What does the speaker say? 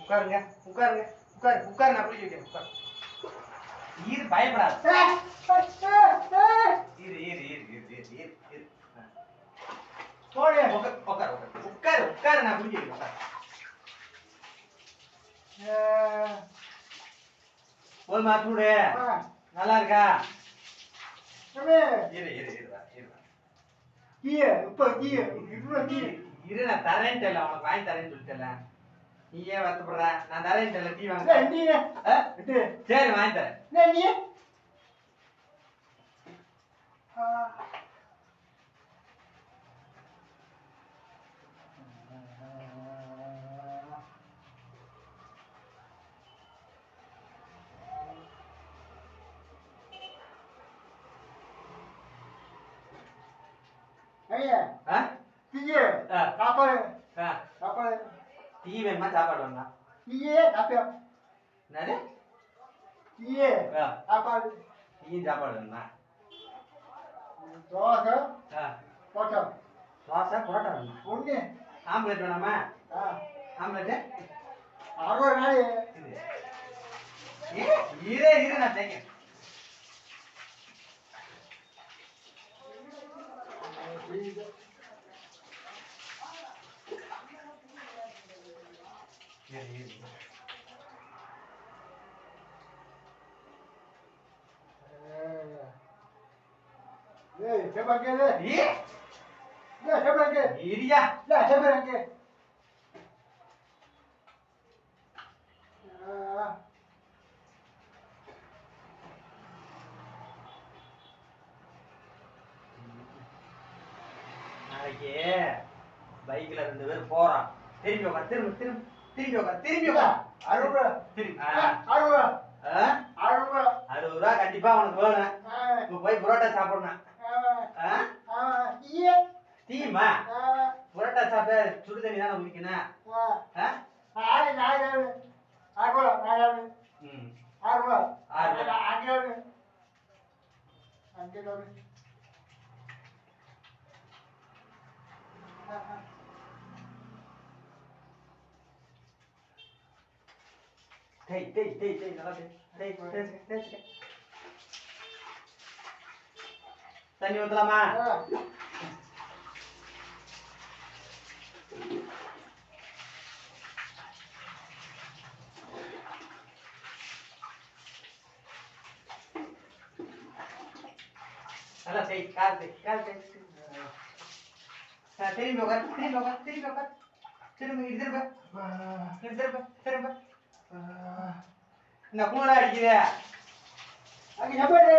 உட்காருங்க உட்காருங்க உட்காரு உட்காரு நான் வைக்கிறேன் உட்காரு. இரு பயப்படாத. இரு இரு இரு இரு இரு இரு இரு. ஆ. போடு உட்காரு உட்காரு உட்காரு. உட்காரு உட்காரு நான் குளிக்க வைக்கிறேன் போதுமா சூடு நல்லா இருக்கா இரு இரு இரு வா, இரு வா. இரு, இரு நான் தரேன்ட்டு இல்லை உனக்கு வாங்கி தரேன்னு சொல்லிட்டேன்ல. நீ ஏன் வருத்தப்படுற? நான் தரேன்ட்டு இல்லை டீ வாங்க? சரி வாங்கி தரேன். ஆ? ஆ. ஆ. டீ வேணுமா சாப்பாடு வேணுமா? என்னது? ஆ. டீயும் சாப்பாடு வேணுமா? ஆ. தோசை புரோட்டா வேணுமா? ஆம்லெட் வேணாமா? ஆம்லெட்டு? இது. ஏ, இரு இரு நான் தேய்க்கிறேன் இரு, இரு, இரு. ஏ, இரியா நாளைக்கு பைக்ல ரெண்டு பேரும் போறோம் திரும்பி உட்கார் திரும்ப திரும்ப திரும்பி உட்கார் திரும்பி உட்கார் திரும்பி. ஆ, ஆ? அறுபது ரூபா. கண்டிப்பா உனக்கு வேணும். இப்ப போய் புரோட்டா சாப்பிடணும். ஆ? டீமா புரோட்டா சாப்பிட்ட சுடு தண்ணி தானே குடிக்கணும். ஆ? ம். ஆறு. Hei, tee, tee, tee, älä tee. Tee, tee sekä, tee sekä. Tänne on tällä mä. Älä tee, käy tee, käy tee. திரும்பி உட்கார் திரும்பி உட்கார் திரும்பி உட்கார். திரும்பி இடிதிருப்ப இடிதிருப்ப திரும்ப இந்த குளிரா அடிக்குது? அங்கே செப்பாடு